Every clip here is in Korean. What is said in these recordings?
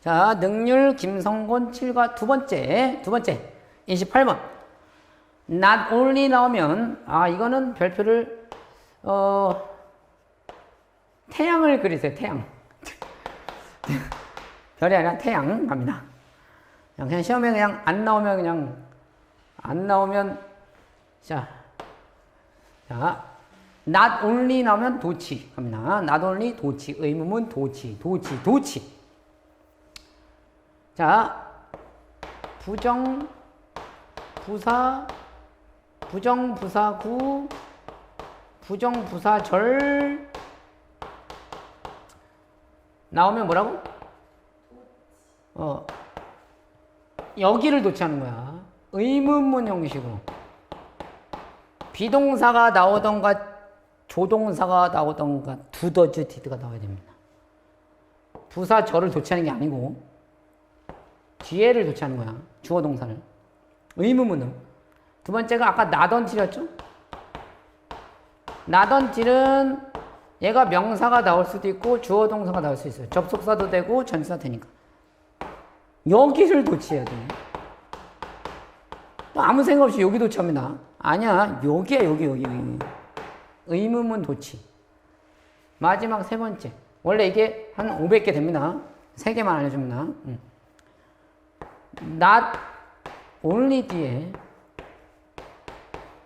자, 능률 김성곤 7과 두 번째, 두 번째, 28번. not only 나오면, 아, 이거는 별표를, 어, 태양을 그리세요, 태양. 별이 아니라 태양 갑니다. 그냥, 시험에 그냥 안 나오면 그냥, 안 나오면, 자, 자, not only 나오면 도치 갑니다. not only 도치, 의무문 도치, 도치, 도치. 자, 부정, 부사, 부정, 부사구, 부정, 부사절 나오면 뭐라고? 어, 여기를 도치하는 거야. 의문문 형식으로. 비동사가 나오던가 조동사가 나오던가 두더즈 디드가 나와야 됩니다. 부사 절을 도치하는 게 아니고 뒤에를 도치하는 거야. 주어 동사를. 의문문은. 두 번째가 아까 나던til이었죠? 나던til은 얘가 명사가 나올 수도 있고 주어 동사가 나올 수 있어요. 접속사도 되고 전치사 되니까. 여기를 도치해야 돼. 또 아무 생각 없이 여기 도치합니다. 아니야. 여기야, 여기, 여기, 여기. 의문문 도치. 마지막 세 번째. 원래 이게 한 500개 됩니다. 세 개만 알려줍니다. 음. Not only 뒤에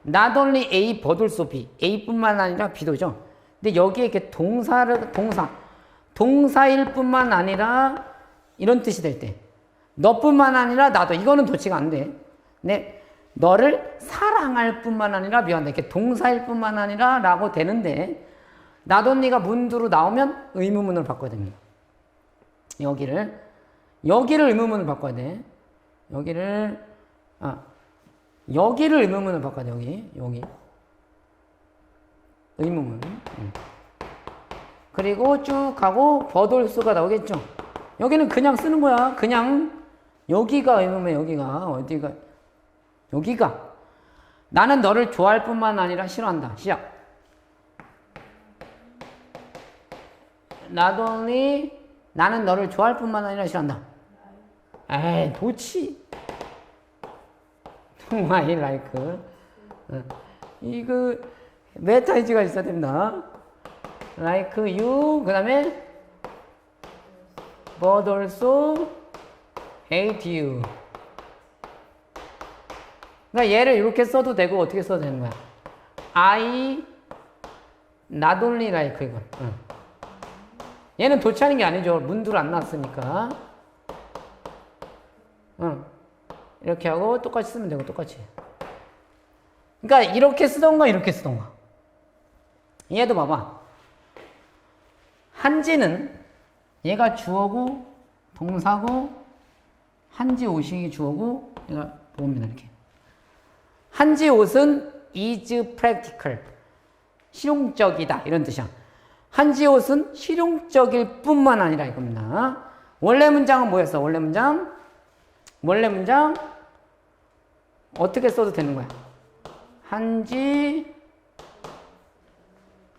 not only A 버돌소 B A뿐만 아니라 B도죠. 근데 여기에 이렇게 동사를 동사 동사일 뿐만 아니라 이런 뜻이 될 때 너뿐만 아니라 나도 이거는 도치가 안 돼. 근데 너를 사랑할 뿐만 아니라 미안해 이렇게 동사일 뿐만 아니라 라고 되는데 나도 네가 문두로 나오면 의문문으로 바꿔야 됩니다. 여기를 여기를 의문문으로 바꿔야 돼. 여기를 아 여기를 의문문으로 바꿔야 돼. 여기 여기 의문문. 음. 그리고 쭉 가고 버돌수가 나오겠죠. 여기는 그냥 쓰는 거야. 그냥 여기가 의문문 여기가 어디가 여기가 나는 너를 좋아할 뿐만 아니라 싫어한다. 시작. Not only 나는 너를 좋아할 뿐만 아니라 싫어한다. 에이, 도치. I like. 어. 이거 메타이즈가 있어야 됩니다. Like you. 그 다음에 but also hate you. 그러니까 얘를 이렇게 써도 되고 어떻게 써도 되는 거야. I not only like 이건. 응. 얘는 도치하는 게 아니죠. 문두를 안 놨으니까. 응. 이렇게 하고 똑같이 쓰면 되고 똑같이. 그러니까 이렇게 쓰던가 이렇게 쓰던가. 얘도 봐봐. 한지는 얘가 주어고 동사고 한지 오식이 주어고 얘가 보입니다 이렇게. 한지 옷은 is practical. 실용적이다. 이런 뜻이야. 한지 옷은 실용적일 뿐만 아니라 이겁니다. 원래 문장은 뭐였어? 원래 문장? 원래 문장? 어떻게 써도 되는 거야? 한지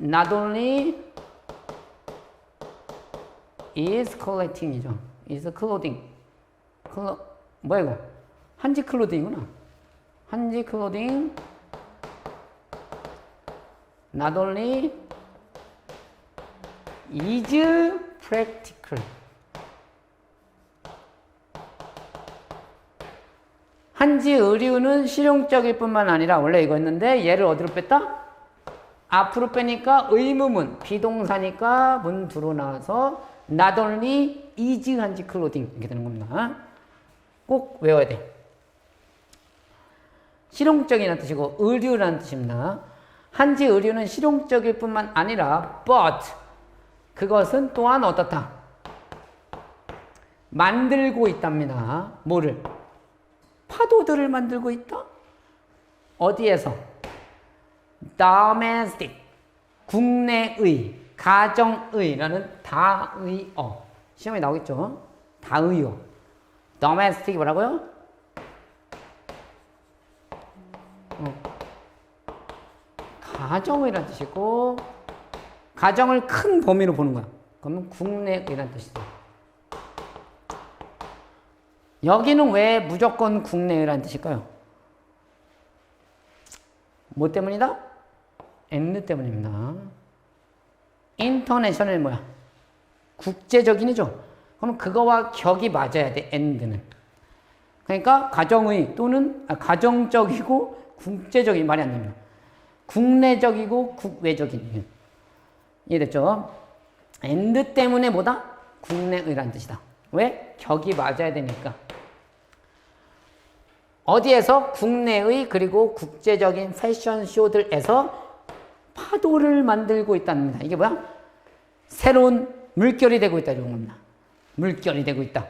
not only is collecting이죠. is clothing. 클로, 뭐야 이거? 한지 클로딩이구나. 한지 클로딩 not only is practical. 한지 의류는 실용적일 뿐만 아니라 원래 이거였는데 얘를 어디로 뺐다? 앞으로 빼니까 의무문 비동사니까 문 두로 나와서 not only is 한지 클로딩 이렇게 되는 겁니다. 꼭 외워야 돼. 실용적이라는 뜻이고 의류라는 뜻입니다. 한지 의류는 실용적일 뿐만 아니라 but 그것은 또한 어떻다? 만들고 있답니다. 뭐를? 파도들을 만들고 있다? 어디에서? domestic 국내의 가정의라는 다의어 시험에 나오겠죠? 다의어 domestic 뭐라고요? 어. 가정의라는 뜻이고 가정을 큰 범위로 보는 거야. 그러면 국내의라는 뜻이죠. 여기는 왜 무조건 국내라는 뜻일까요? 뭐 때문이다? and 때문입니다. 인터내셔널 뭐야? 국제적인이죠. 그럼 그거와 격이 맞아야 돼. and는. 그러니까 가정의 또는 아, 가정적이고 국제적인 말이 안 됩니다. 국내적이고 국외적인. 이해됐죠? and 때문에 뭐다? 국내의라는 뜻이다. 왜? 격이 맞아야 되니까. 어디에서? 국내의 그리고 국제적인 패션쇼들에서 파도를 만들고 있답니다. 이게 뭐야? 새로운 물결이 되고 있다. 이런 겁니다. 물결이 되고 있다.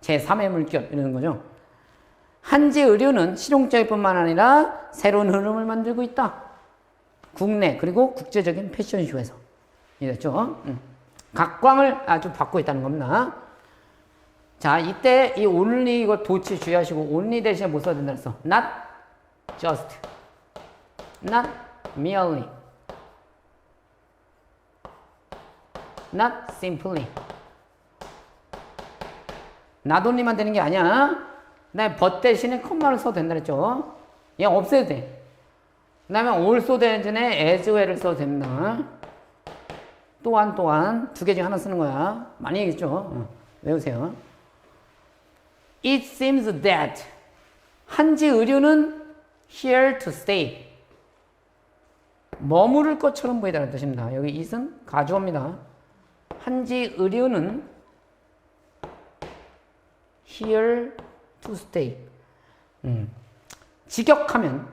제3의 물결. 이러는 거죠. 한지 의류는 실용적일 뿐만 아니라 새로운 흐름을 만들고 있다. 국내 그리고 국제적인 패션쇼에서. 이랬죠? 음. 각광을 아주 받고 있다는 겁니다. 자, 이때 이 only 이거 도치 주의하시고 only 대신에 뭐 써야 된다 그랬어? not just, not merely, not simply. not only만 되는 게 아니야. 그다음에 but 대신에 컴마를 써도 된다 그랬죠? 얘 없애도 돼. 그다음에 also 대신에 as well을 써도 됩니다. 또한 또한 두 개 중에 하나 쓰는 거야. 많이 얘기했죠? 어, 외우세요. It seems that 한지 의류는 here to stay. 머무를 것처럼 보이다는 뜻입니다. 여기 it은 가주어입니다. 한지 의류는 here to stay. 음. 직역하면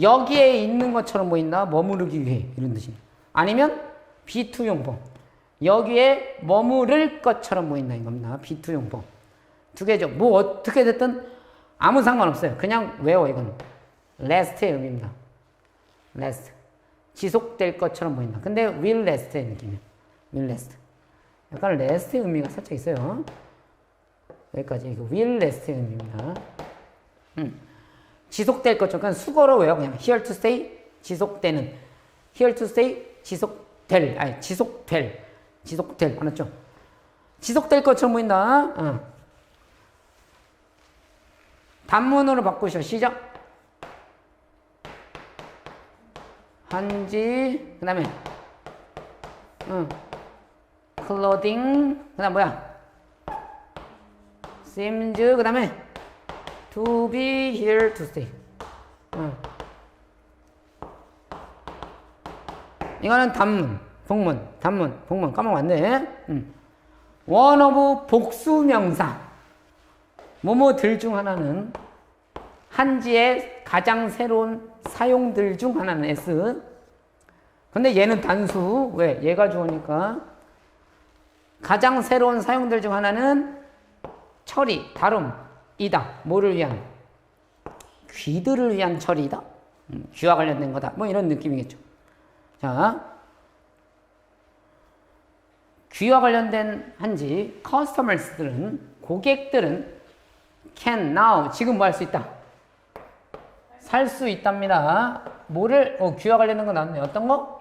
여기에 있는 것처럼 보인다. 머무르기 위해 이런 뜻입니다. 아니면 비투용법. 여기에 머무를 것처럼 보인다 이겁니다. 비투용법. 두 개죠. 뭐 어떻게 됐든 아무 상관없어요. 그냥 외워 이거는. last의 의미입니다. last. 지속될 것처럼 보인다. 근데 will last의 느낌이에요. will last. 약간 last의 의미가 살짝 있어요. 여기까지 이거 will last의 의미입니다. 음. 지속될 것처럼 그냥 수거로 외워 그냥 here to stay 지속되는 here to stay 지속될 아니 지속될 지속될 알았죠? 지속될 것처럼 보인다. 어. 단문으로 바꾸셔. 시작. 한지, 그 다음에, 응. 클로딩, 그 다음 뭐야? seems, 그 다음에, to be here to stay. 응. 이거는 단문, 복문, 단문, 복문. 까먹었네. 응. one of 복수명사. 뭐뭐들 중 하나는 한지의 가장 새로운 사용들 중 하나는 S. 근데 얘는 단수. 왜? 얘가 주어니까. 가장 새로운 사용들 중 하나는 처리, 다룸, 이다. 뭐를 위한? 귀들을 위한 처리이다. 음, 귀와 관련된 거다. 뭐 이런 느낌이겠죠. 자. 귀와 관련된 한지, 커스터머스들은, 고객들은 can now 지금 뭐 할 수 있다? 살 수 있답니다. 뭐를 어, 귀와 관련된 거 나왔네. 어떤 거?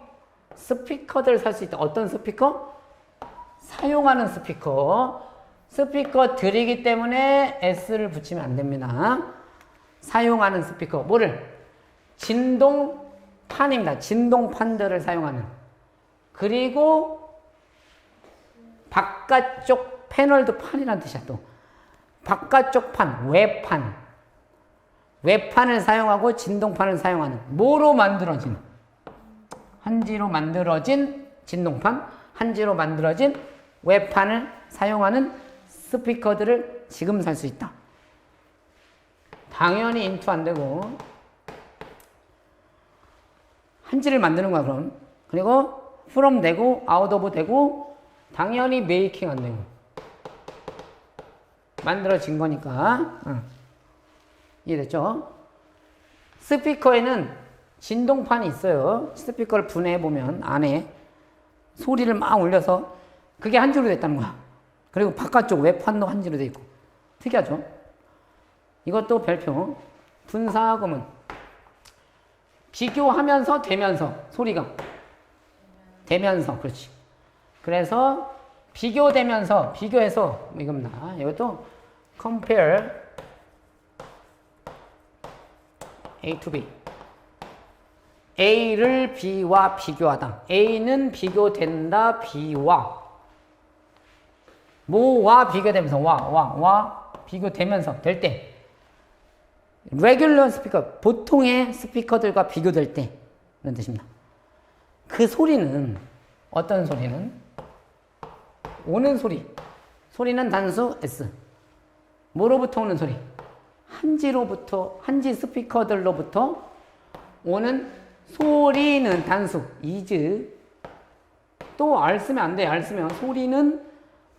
스피커들 살 수 있다. 어떤 스피커? 사용하는 스피커. 스피커 들이기 때문에 s를 붙이면 안 됩니다. 사용하는 스피커. 뭐를? 진동판입니다. 진동판들을 사용하는. 그리고 바깥쪽 패널도 판이라는 뜻이야 또. 바깥쪽 판, 외판. 외판을 사용하고 진동판을 사용하는 뭐로 만들어진 한지로 만들어진 진동판, 한지로 만들어진 외판을 사용하는 스피커들을 지금 살 수 있다. 당연히 인투 안 되고 한지를 만드는 거야 그럼. 그리고 from 되고 out of 되고 당연히 making 안 되고 만들어진 거니까. 응. 이해됐죠? 스피커에는 진동판이 있어요. 스피커를 분해해 보면 안에 소리를 막 올려서 그게 한지로 됐다는 거야. 그리고 바깥쪽 외판도 한지로 돼 있고 특이하죠? 이것도 별표. 분사금은 비교하면서 되면서 소리가 되면서 그렇지. 그래서 비교되면서 비교해서 이겁니다. 이것도 compare A to B. A를 B와 비교하다. A는 비교된다 B와 뭐와 비교되면서 와, 와, 와 비교되면서 될 때. regular 스피커, 보통의 스피커들과 비교될 때 이런 뜻입니다. 그 소리는 어떤 소리는 오는 소리. 소리는 단수 S. 뭐로부터 오는 소리? 한지로부터 한지 스피커들로부터 오는 소리는 단수 이즈 또알 쓰면 안 돼. 알 쓰면 소리는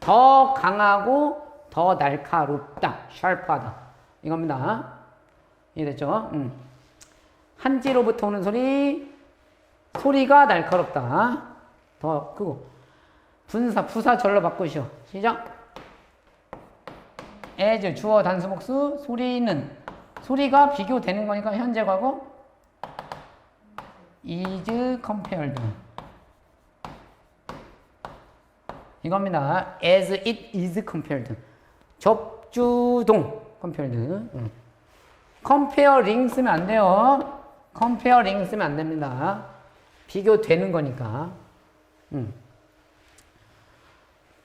더 강하고 더 날카롭다. 샤프하다. 이겁니다. 이해됐죠? 음. 한지로부터 오는 소리 소리가 날카롭다. 더 크고 분사 부사 절로 바꾸시오. 시작. as 주어 단수 복수 소리는 소리가 비교되는 거니까 현재 과거 is compared 이겁니다. as it is compared 접주동 compared 음. comparing 쓰면 안 돼요. comparing 쓰면 안 됩니다. 비교되는 거니까. 음.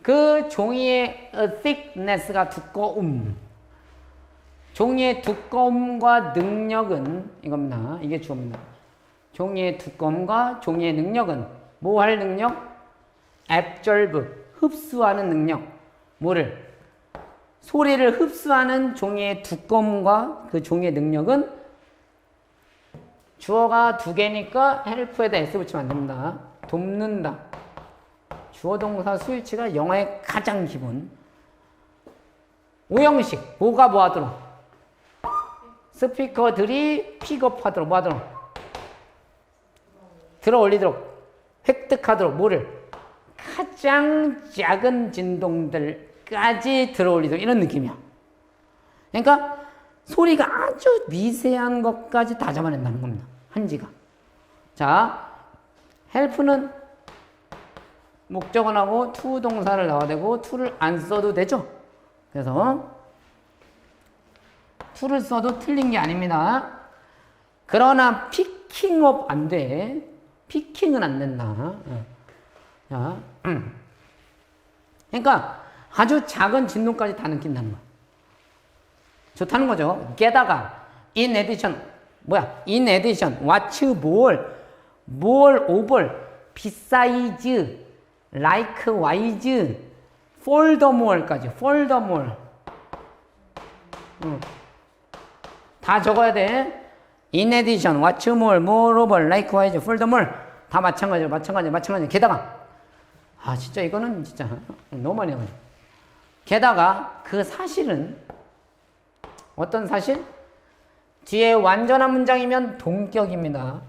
그 종이의 thickness가 두꺼움. 종이의 두꺼움과 능력은 이겁니다. 이게 주어입니다. 종이의 두꺼움과 종이의 능력은 뭐 할 능력? absorb 흡수하는 능력. 뭐를? 소리를 흡수하는 종이의 두꺼움과 그 종이의 능력은 주어가 두 개니까 help에다 s 붙이면 안 됩니다. 돕는다. 주어 동사 수일치가 영어의 가장 기본. 오형식 뭐가 뭐 하도록 스피커들이 픽업하도록 뭐 하도록 들어 올리도록 획득하도록 뭐를 가장 작은 진동들까지 들어 올리도록 이런 느낌이야. 그러니까 소리가 아주 미세한 것까지 다 잡아낸다는 겁니다. 한지가. 자, 헬프는 목적어하고 to 동사를 넣어야 되고 to를 안 써도 되죠. 그래서 to를 써도 틀린 게 아닙니다. 그러나 피킹업 안 돼. 피킹은 안 된다. 어. 자, 음. 그러니까 아주 작은 진동까지 다 느낀다는 거야. 좋다는 거죠. 게다가 in addition 뭐야? in addition what more more over besides likewise furthermore까지 furthermore 응. 다 적어야 돼. in addition what more moreover likewise furthermore 다 마찬가지로 마찬가지 마찬가지 게다가 아 진짜 이거는 진짜 너무 많이 나가죠. 게다가 그 사실은 어떤 사실? 뒤에 완전한 문장이면 동격입니다.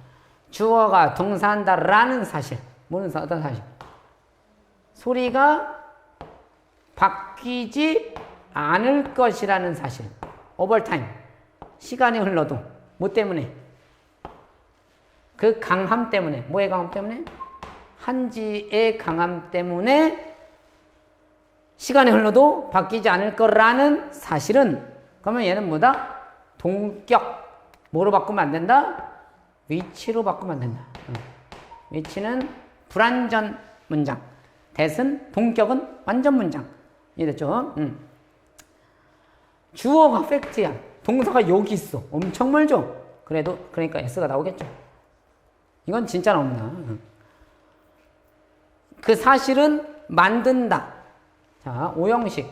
주어가 동사한다라는 사실. 어떤 사실? 소리가 바뀌지 않을 것이라는 사실. 오버타임. 시간이 흘러도. 뭐 때문에? 그 강함 때문에. 뭐의 강함 때문에? 한지의 강함 때문에 시간이 흘러도 바뀌지 않을 거라는 사실은 그러면 얘는 뭐다? 동격. 뭐로 바꾸면 안 된다? 위치로 바꾸면 안 된다. 위치는 불완전 문장. 대은 동격은 완전 문장. 이해됐죠? 응. 주어가 팩트야. 동사가 여기 있어. 엄청 멀죠? 그래도, 그러니까 S가 나오겠죠. 이건 진짜 나옵니다. 그 사실은 만든다. 자, 오형식.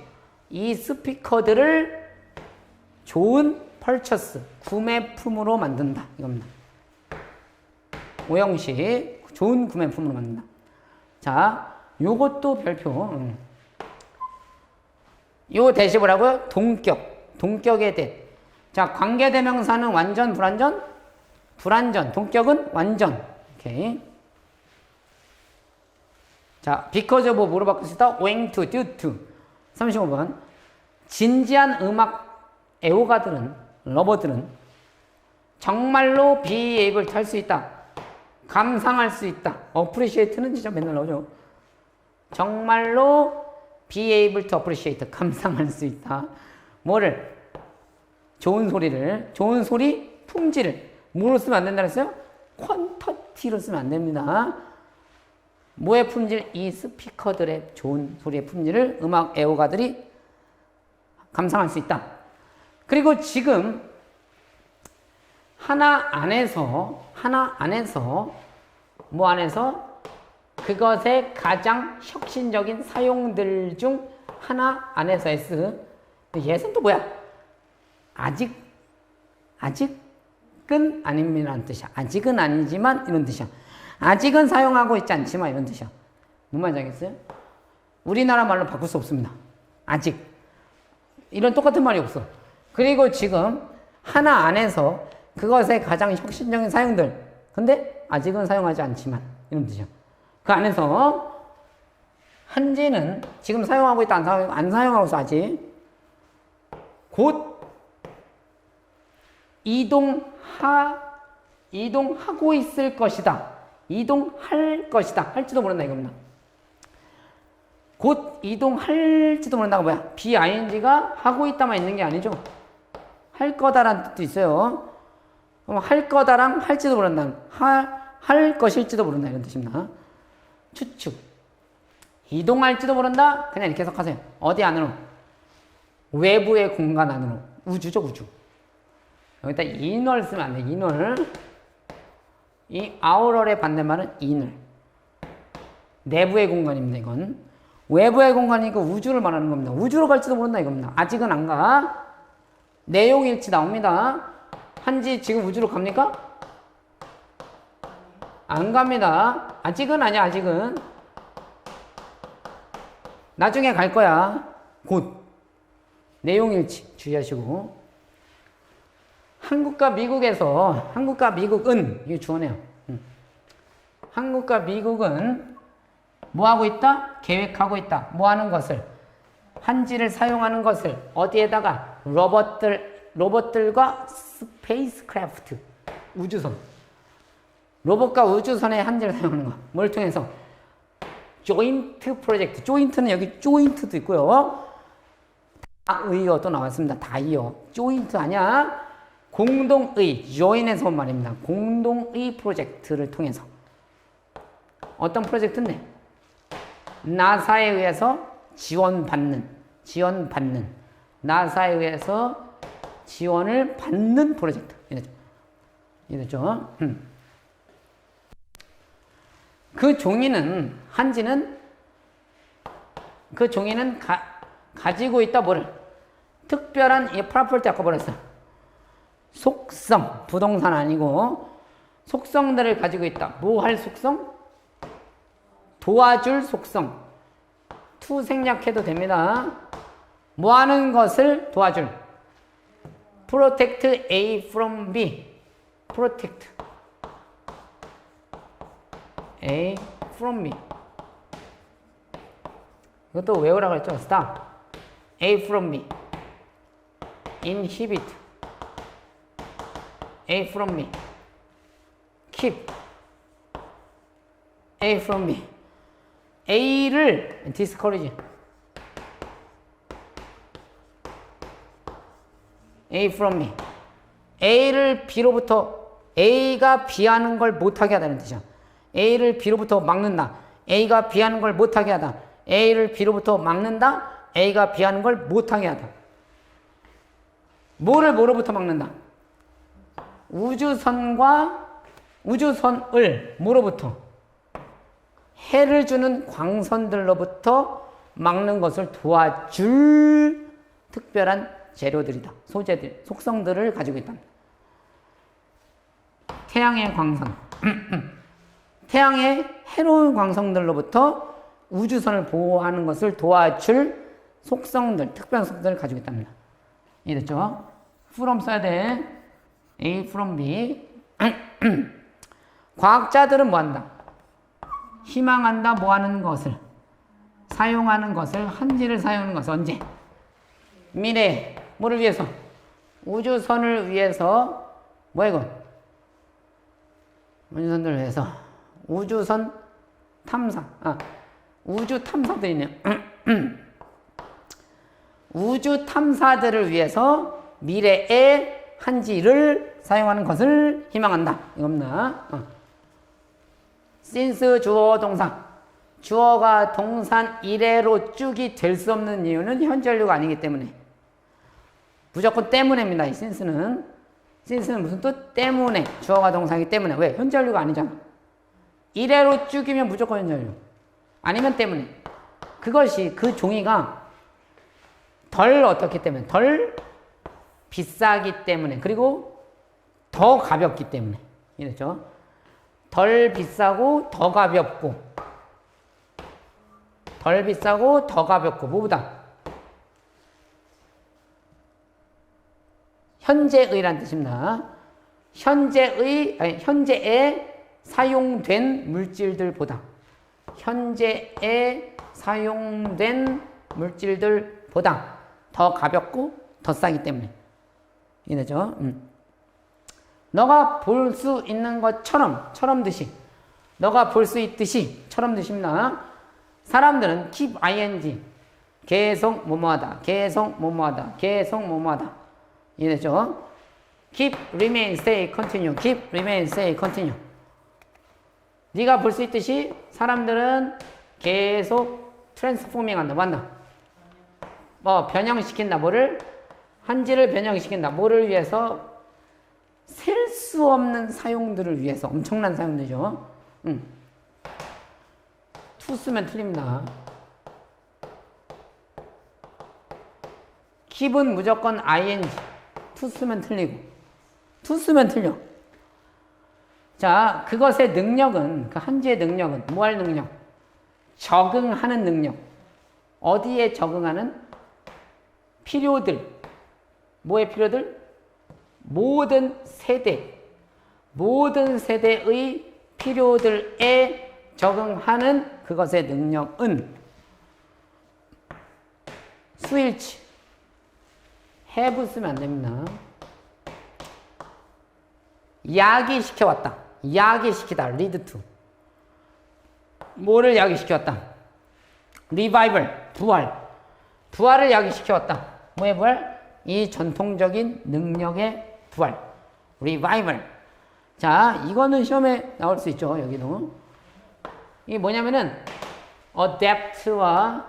이 스피커들을 좋은 펄처스, 구매품으로 만든다. 이겁니다. 오형식. 좋은 구매품으로 만든다. 자, 요것도 별표. 음. 요 대시 뭐라고요? 동격. 동격의 대. 자, 관계대명사는 완전, 불완전? 불완전. 동격은 완전. 오케이. 자, because of 뭐로 바꿀 수 있다? owing to, due to. 35번. 진지한 음악 애호가들은, 러버들은 정말로 be able to 할 수 있다. 감상할 수 있다. appreciate는 진짜 맨날 나오죠. 정말로 be able to appreciate. 감상할 수 있다. 뭐를? 좋은 소리를, 좋은 소리 품질을 뭐로 쓰면 안 된다 그랬어요? 퀀터티로 쓰면 안 됩니다. 뭐의 품질? 이 스피커들의 좋은 소리의 품질을 음악 애호가들이 감상할 수 있다. 그리고 지금 하나 안에서 하나 안에서 뭐 안에서 그것의 가장 혁신적인 사용들 중 하나 안에서 S 예는 또 뭐야? 아직 아직은 아닙니다라는 뜻이야. 아직은 아니지만 이런 뜻이야. 아직은 사용하고 있지 않지만 이런 뜻이야. 뭔 말인지 알겠어요? 우리나라 말로 바꿀 수 없습니다. 아직 이런 똑같은 말이 없어. 그리고 지금 하나 안에서 그것의 가장 혁신적인 사용들. 근데 아직은 사용하지 않지만 이런 뜻이야. 그 안에서 한지는 지금 사용하고 있다 안, 사용, 안 사용하고 있어 아직. 곧 이동하 이동하고 있을 것이다. 이동할 것이다. 할지도 모른다 이겁니다. 곧 이동할지도 모른다가 뭐야? BING가 하고 있다만 있는 게 아니죠. 할 거다라는 뜻도 있어요. 그럼 할 거다랑 할지도 모른다. 할, 할 것일지도 모른다. 이런 뜻입니다. 추측. 이동할지도 모른다? 그냥 이렇게 해석하세요. 어디 안으로? 외부의 공간 안으로. 우주죠, 우주. 여기다 인월 쓰면 안 돼. 인월. 이 아우럴의 반대말은 인월. 내부의 공간입니다, 이건. 외부의 공간이니까 우주를 말하는 겁니다. 우주로 갈지도 모른다, 이겁니다. 아직은 안 가. 내용일치 나옵니다. 한지 지금 우주로 갑니까? 안 갑니다. 아직은 아니야, 아직은. 나중에 갈 거야. 곧. 내용 일치 주의하시고. 한국과 미국에서, 한국과 미국은, 이게 주어네요. 음. 한국과 미국은 뭐 하고 있다? 계획하고 있다. 뭐 하는 것을? 한지를 사용하는 것을 어디에다가 로봇들 로봇들과 스페이스 크래프트 우주선 로봇과 우주선의 한지를 사용하는 거. 뭘 통해서? 조인트 프로젝트. 조인트는 여기 조인트도 있고요. 다의어도 나왔습니다. 다이어. 조인트 아니야? 공동의, join에서 온 말입니다. 공동의 프로젝트를 통해서. 어떤 프로젝트인데? 나사에 의해서 지원받는, 지원받는, 나사에 의해서 지원을 받는 프로젝트. 이랬죠. 이랬죠. 음. 그 종이는, 한지는, 그 종이는 가, 가지고 있다 뭐를? 특별한 이 프라폴티 아까 뭐랬어? 속성, 부동산 아니고, 속성들을 가지고 있다. 뭐 할 속성? 도와줄 속성. 투 생략해도 됩니다. 뭐 하는 것을 도와줄. protect A from B. protect A from B. 이것도 외우라고 했죠. stop. A from B. inhibit. A from B. keep. A from B. A를 discourage. A from me. A를 B로부터 A가 B하는 걸 못하게 하다는 뜻이야. A를 B로부터 막는다. A가 B하는 걸 못하게 하다. A를 B로부터 막는다. A가 B하는 걸 못하게 하다. 뭐를 뭐로부터 막는다? 우주선과 우주선을 뭐로부터? 해를 주는 광선들로부터 막는 것을 도와줄 특별한 재료들이다. 소재들, 속성들을 가지고 있다. 태양의 광선. 태양의 해로운 광선들로부터 우주선을 보호하는 것을 도와줄 속성들, 특별한 속성들을 가지고 있답니다. 이해됐죠? from 써야 돼. A from B. 과학자들은 뭐 한다? 희망한다 뭐 하는 것을 사용하는 것을 한지를 사용하는 것을 언제 미래 뭐를 위해서 우주선을 위해서 뭐야 이거 우주선을 위해서 우주선 탐사 아 우주 탐사도 있네요 우주 탐사들을 위해서 미래의 한지를 사용하는 것을 희망한다. 이겁니다. 어. since 주어 동사. 주어가 동산 이래로 쭉이 될 수 없는 이유는 현재 완료가 아니기 때문에. 무조건 때문에입니다. 이 since는. since는 무슨 뜻? 때문에. 주어가 동사이기 때문에. 왜? 현재 완료가 아니잖아. 이래로 쭉이면 무조건 완료. 아니면 때문에. 그것이 그 종이가 덜 어떻기 때문에 덜 비싸기 때문에 그리고 더 가볍기 때문에 이랬죠. 덜 비싸고 더 가볍고 덜 비싸고 더 가볍고 뭐보다 현재의란 뜻입니다. 현재의 아니 현재에 사용된 물질들보다 현재에 사용된 물질들보다 더 가볍고 더 싸기 때문에 이거죠. 음. 너가 볼 수 있는 것처럼 처럼 듯이 너가 볼 수 있듯이 처럼 듯입니다. 사람들은 keep ing 계속 뭐뭐하다 계속 뭐뭐하다 계속 뭐뭐하다 이거죠. keep remain stay continue keep remain stay continue 네가 볼 수 있듯이 사람들은 계속 트랜스포밍 한다 한다 뭐 변형시킨다 뭐를 한지를 변형시킨다 뭐를 위해서 셀 수 없는 사용들을 위해서 엄청난 사용들이죠. 음. 투 쓰면 틀립니다. 킵은 무조건 ing. 투 쓰면 틀리고. 투 쓰면 틀려. 자, 그것의 능력은, 그 한지의 능력은, 뭐할 능력? 적응하는 능력. 어디에 적응하는? 필요들. 뭐의 필요들? 모든 세대. 모든 세대의 필요들에 적응하는 그것의 능력은 스위치. have 쓰면 안 됩니다. 야기 시켜왔다. 야기시키다. lead to. 뭐를 야기시켜왔다? 리바이벌, 부활. 부활을 야기시켜왔다. 뭐의 부활? 이 전통적인 능력의 부활. 리바이벌. 자, 이거는 시험에 나올 수 있죠. 여기도. 이게 뭐냐면은 adapt와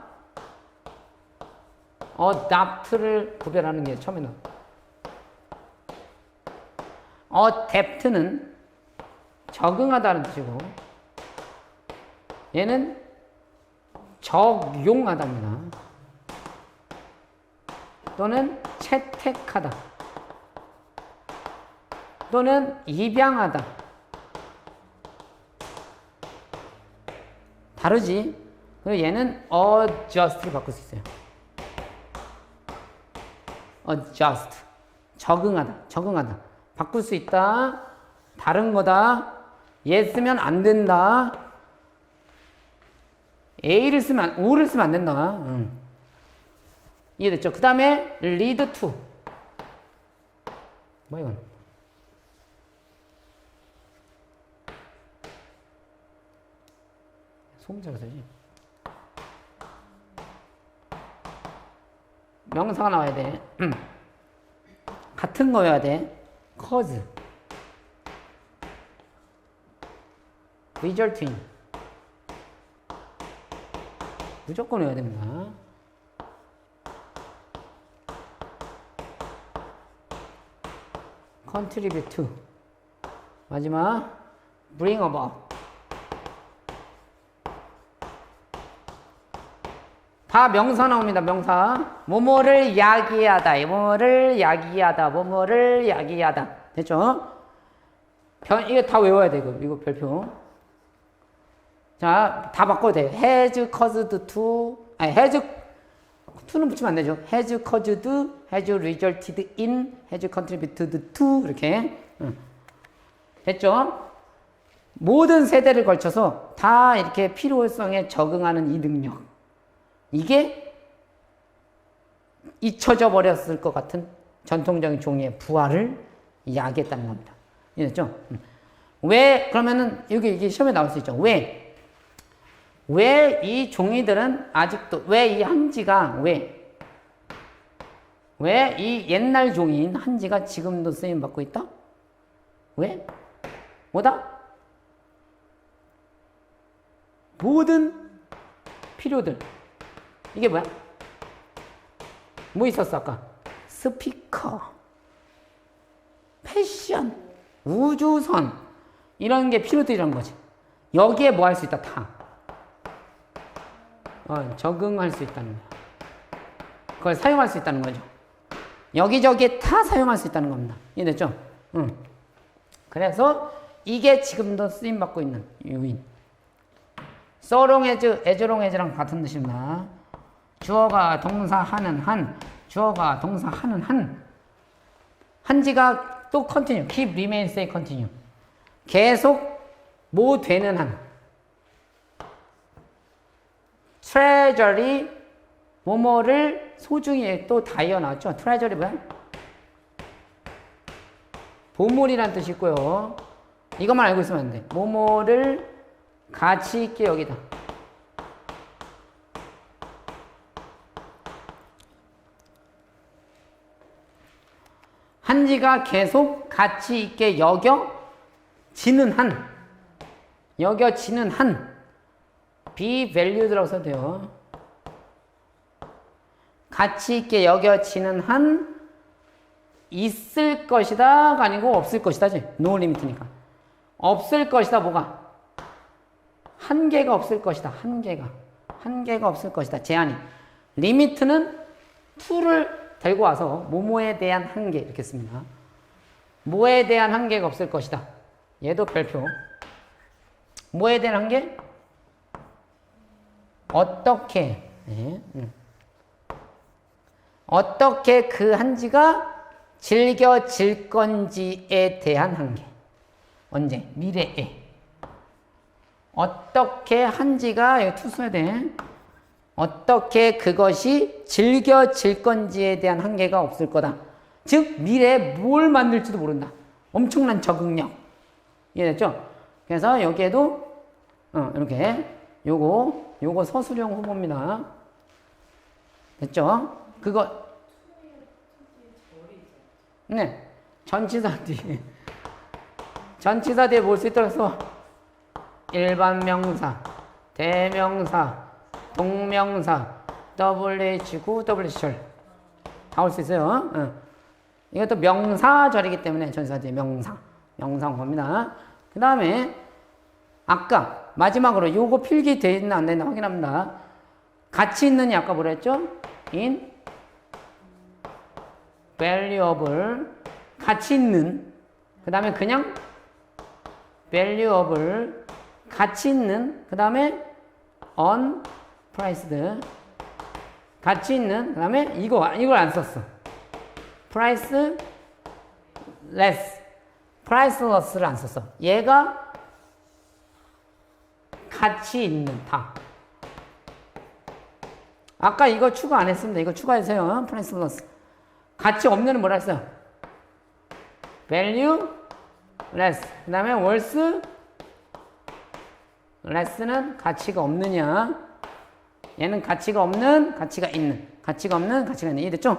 adapt를 구별하는 게 처음에 나와. adapt는 적응하다는 뜻이고 얘는 적용하다입니다. 또는 채택하다. 또는 입양하다. 다르지? 그리고 얘는 adjust를 바꿀 수 있어요. adjust. 적응하다. 적응하다. 바꿀 수 있다. 다른 거다. 얘 쓰면 안 된다. A를 쓰면, O를 쓰면 안 된다. 응. 이해됐죠? 그 다음에 lead to. 뭐야 이건? 소문자가 되지. 명사가 나와야 돼. 음. 같은 거여야 돼. cause. Resulting. 무조건 외워야 됩니다. contribute. 마지막 bring about. 다 명사 나옵니다. 명사. 뭐뭐를 야기하다. 뭐뭐를 야기하다. 뭐뭐를 야기하다. 됐죠? 변, 이거 다 외워야 돼. 이거, 이거 별표. 자, 다 바꿔도 돼요. has caused 아니, has, to는 붙이면 안 되죠. has caused, has resulted in, 이렇게. 응. 됐죠? 모든 세대를 걸쳐서 다 이렇게 필요성에 적응하는 이 능력. 이게 잊혀져 버렸을 것 같은 전통적인 종이의 부활을 야기했다는 겁니다. 이해됐죠? 음. 왜, 그러면은, 여기, 이게 시험에 나올 수 있죠. 왜? 왜 이 종이들은 아직도, 왜 이 한지가, 왜? 왜 이 옛날 종인 한지가 지금도 쓰임 받고 있다? 왜? 뭐다? 모든 필요들. 이게 뭐야? 뭐 있었어 아까? 스피커, 패션, 우주선 이런 게 필요들이란 거지. 여기에 뭐 할 수 있다 다. 어, 적응할 수 있다는 거야. 그걸 사용할 수 있다는 거죠. 여기저기에 다 사용할 수 있다는 겁니다. 이해됐죠? 응. 그래서 이게 지금도 쓰임 받고 있는 요인. 써롱에즈, 에즈롱에즈랑 같은 뜻입니다. 주어가 동사 하는 한, 주어가 동사 하는 한. 한지가 또 continue, keep, remain, stay, continue. 계속 뭐 되는 한. Treasury, 뭐뭐를 소중히 또 다이어 나왔죠. treasury 뭐야? 보물이란 뜻이 있고요. 이것만 알고 있으면 안 돼. 뭐뭐를 가치 있게 여기다. 한지가 계속 가치 있게 여겨지는 한, 여겨지는 한, valued라고 써도 돼요. 가치 있게 여겨지는 한, 있을 것이다가 아니고 없을 것이다지. 노 리미트니까. 없을 것이다 뭐가? 한계가 없을 것이다. 한계가. 한계가 없을 것이다. 제한이. 리미트는 툴을 들고 와서 모모에 대한 한계 이렇게 씁니다. 뭐에 대한 한계가 없을 것이다. 얘도 별표. 뭐에 대한 한계? 어떻게 네, 음. 어떻게 그 한지가 즐겨질 건지에 대한 한계. 언제? 미래에. 어떻게 한지가 여기 투 써야 돼. 어떻게 그것이 즐겨질 건지에 대한 한계가 없을 거다. 즉 미래에 뭘 만들지도 모른다. 엄청난 적응력. 이해됐죠? 그래서 여기에도 어, 이렇게 요거 요거 서술형 후보입니다. 됐죠? 그거 네 전치사 뒤에 전치사 뒤에 볼 수 있도록 해서 일반 명사, 대명사, 동명사, WH9, WH절 다올 수 있어요. 어. 이것도 명사절이기 때문에 전치사 뒤에 명사, 명사인 겁니다. 그 다음에 아까 마지막으로 요거 필기 돼 있나 안 되나 확인합니다. 같이 있느니 아까 뭐라 했죠? in valuable 가치 있는 그 다음에 그냥 valuable 가치 있는 그 다음에 unpriced 가치 있는 그 다음에 이거 이걸 안 썼어 price less priceless를 안 썼어 얘가 가치 있는 다 아까 이거 추가 안 했습니다. 이거 추가해서요. priceless 가치 없는은 뭐라 했어요? value less. 그 다음에 worth less는 가치가 없느냐? 얘는 가치가 없는 가치가 있는. 가치가 없는 가치가 있는. 이해됐죠?